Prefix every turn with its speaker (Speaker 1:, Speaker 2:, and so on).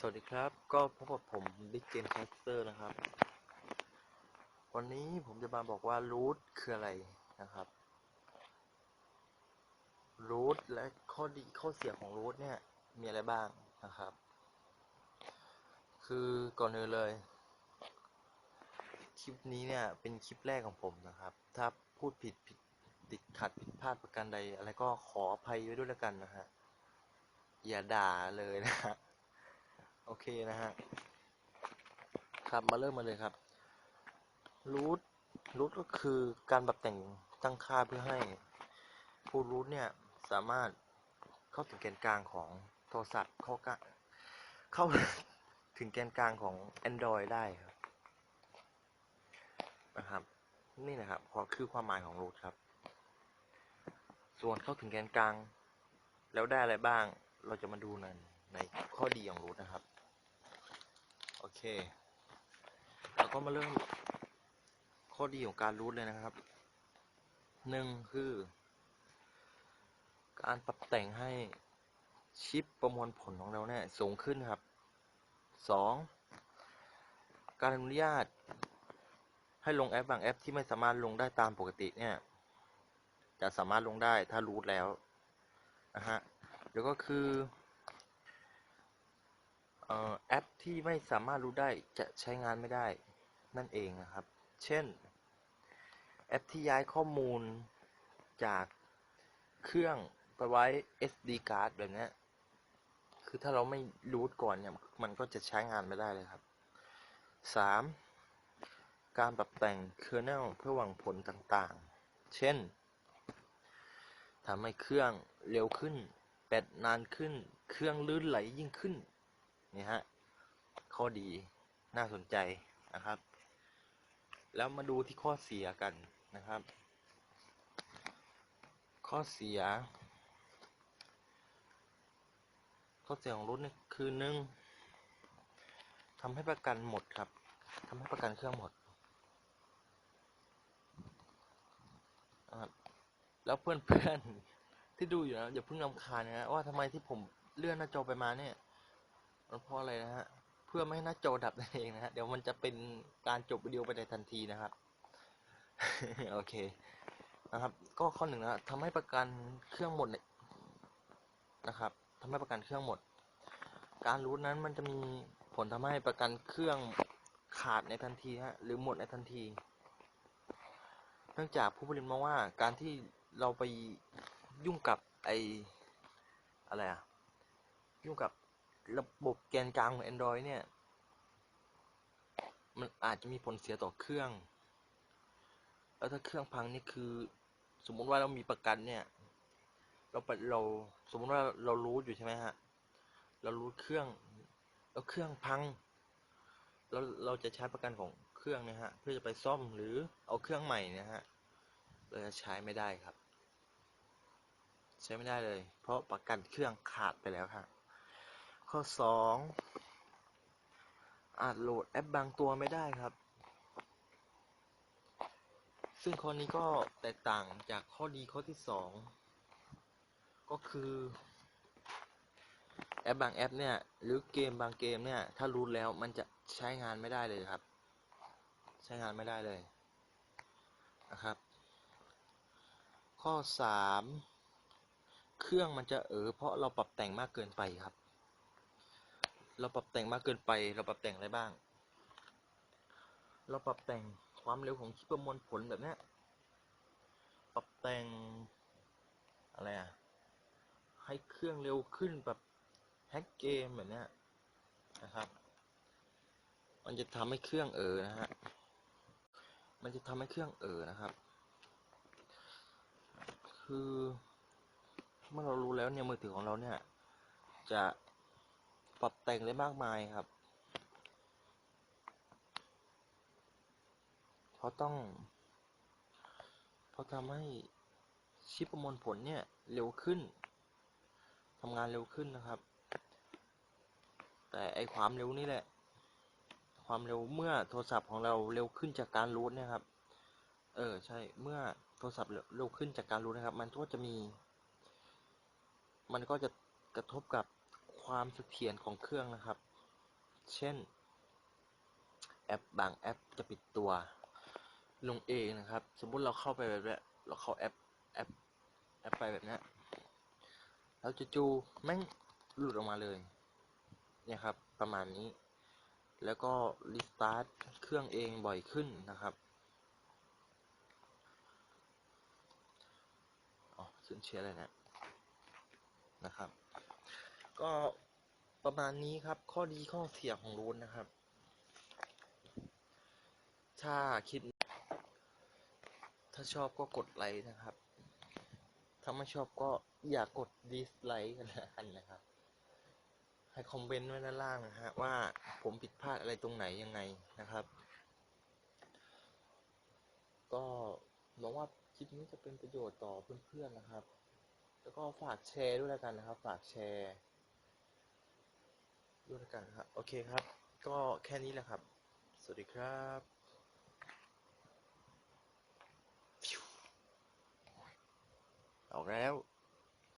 Speaker 1: สวัสดีครับ ก็พบกับผมบิ๊กเกนแคสเตอร์นะครับ วันนี้ผมจะมาบอกว่ารูทคืออะไรนะครับรูทและข้อดีข้อเสียของรูทเนี่ย มีอะไรบ้างนะครับ คือก่อนอื่นเลย คลิปนี้เนี่ย เป็นคลิปแรกของผมนะครับ ถ้าพูดผิดผิดติดขัดผิดพลาดประการใด อะไรก็ขออภัยไว้ด้วยแล้วกันนะฮะอย่าด่าเลยนะฮะ โอเคนะฮะ ครับมาเริ่มมาเลยครับรูทรูทก็คือการปรับแต่งตั้งค่าเพื่อให้ผู้รูทเนี่ยสามารถเข้าถึงแกนกลางของโทรศัพท์เข้ากะเข้าถึงแกนกลางของ Android ได้ครับนะครับ นี่นะครับขอคือความหมายของรูทครับ ส่วนเข้าถึงแกนกลาง แล้วได้อะไรบ้าง เราจะมาดูในในข้อดีของรูทนะครับ โอเคแล้วก็มาเริ่มข้อดีของการรูทเลยนะครับหนึ่งคือ การปรับแต่งให้ชิปประมวลผลของเราเนี่ยสูงขึ้นครับสองการอนุญาต ให้ลงแอปบางแอปที่ไม่สามารถลงได้ตามปกติเนี่ย จะสามารถลงได้ถ้ารูทแล้วนะฮะแล้วก็คือ เอ่อ แอปที่ไม่สามารถรู้ได้จะใช้งานไม่ได้นั่นเองนะครับ เช่น แอปที่ย้ายข้อมูลจากเครื่องไปไว้ SD card แบบนี้คือถ้าเราไม่รูทก่อนเนี่ย มันก็จะใช้งานไม่ได้เลยครับ 3. การปรับแต่ง kernel เพื่อหวังผลต่างๆ เช่นทำให้เครื่องเร็วขึ้น แบตนานขึ้น เครื่องลื่นไหลยิ่งขึ้น นี่ฮะข้อดีน่าสนใจนะครับ แล้วมาดูที่ข้อเสียกันนะครับ ข้อเสีย ข้อเสียของรุ่นนี่คือหนึ่งทำให้ประกันหมดครับทำให้ประกันเครื่องหมดแล้วเพื่อนๆที่ดูอยู่นะอย่าเพิ่งรำคาญนะฮะว่าทำไมที่ผมเลื่อนหน้าจอไปมาเนี่ย เพราะอะไรนะฮะ เพื่อไม่ให้หน้าจอดับนั่นเองนะฮะ เดี๋ยวมันจะเป็นการจบวิดีโอไปในทันทีนะครับ โอเค นะครับ ก็ข้อหนึ่งนะทำให้ประกันเครื่องหมดนะครับทำให้ประกันเครื่องหมด การรูทนั้นมันจะมีผลทำให้ประกันเครื่องขาดในทันทีฮะ หรือหมดในทันที เนื่องจากผู้ผลิตมองว่าการที่เราไปยุ่งกับไออะไรอะยุ่งกับ ระบบแกนกลางของ Android เนี่ย มันอาจจะมีผลเสียต่อเครื่อง แล้วถ้าเครื่องพังนี่คือ สมมุติว่าเรามีประกันเนี่ย เราไปเราสมมุติว่าเรารู้อยู่ใช่ไหมฮะ เรารู้เครื่อง แล้วเครื่องพังแล้วเราจะใช้ประกันของเครื่องนะฮะ เพื่อจะไปซ่อมหรือเอาเครื่องใหม่นะฮะ เราจะใช้ไม่ได้ครับ ใช้ไม่ได้เลย เพราะประกันเครื่องขาดไปแล้วครับ ข้อ 2 อาจโหลดแอปบางตัวไม่ได้ครับ ซึ่งข้อนี้ก็แตกต่างจากข้อดีข้อที่ 2 ก็คือ แอปบางแอปเนี่ย หรือเกมบางเกมเนี่ย ถ้ารู้แล้วมันจะใช้งานไม่ได้เลยครับ ใช้งานไม่ได้เลยนะครับ ข้อ 3 เครื่องมันจะเออเพราะเราปรับแต่งมากเกินไปครับ เราปรับแต่งมากเกินไป เราปรับแต่งอะไรบ้าง เราปรับแต่งความเร็วของชิปประมวลผลแบบเนี้ย ปรับแต่งอะไรอะให้เครื่องเร็วขึ้นแบบแฮกเกมแบบเนี้ยนะครับ มันจะทำให้เครื่องเออนะฮะ มันจะทำให้เครื่องเออนะครับ คือเมื่อเรารู้แล้วเนี่ยมือถือของเราเนี่ยจะ ปรับแต่งได้มากมายครับ เพราะต้อง เพราะทำให้ชิปประมวลผลเนี่ยเร็วขึ้นทำงานเร็วขึ้นนะครับ แต่ไอความเร็วนี่แหละ ความเร็วเมื่อโทรศัพท์ของเราเร็วขึ้นจากการรูทนี่ยครับ เออใช่ เมื่อโทรศัพท์เร็วขึ้นจากการรูทนะครับ มันก็จะมี มันก็จะกระทบกับ ความเสถียรของเครื่องนะครับ เช่น แอปบางแอปจะปิดตัวลงเองนะครับ สมมุติเราเข้าไปแบบนี้เราเข้าแอปแอปแอปไปแบบนี้แล้วจู่ๆแม่งหลุดออกมาเลยเนี่ยครับ ประมาณนี้ แล้วก็รีสตาร์ทเครื่องเองบ่อยขึ้นนะครับอ๋อขึ้นเชื้อเลยนะนะครับ ก็ประมาณนี้ครับ ข้อดีข้อเสียของรูนนะครับ ถ้าคิด ถ้าชอบก็กดไลค์นะครับ ถ้าไม่ชอบก็อย่ากดดิสไลค์กันแล้วกันนะครับ ให้คอมเมนต์ไว้ด้านล่างนะฮะว่าผมผิดพลาดอะไรตรงไหนยังไงนะครับ ก็หวังว่าคลิปนี้จะเป็นประโยชน์ต่อเพื่อนๆนะครับ แล้วก็ฝากแชร์ด้วยแล้วกันนะครับ ฝากแชร์ ด้วยกันครับ โอเคครับ ก็แค่นี้แหละครับ สวัสดีครับออกแล้ว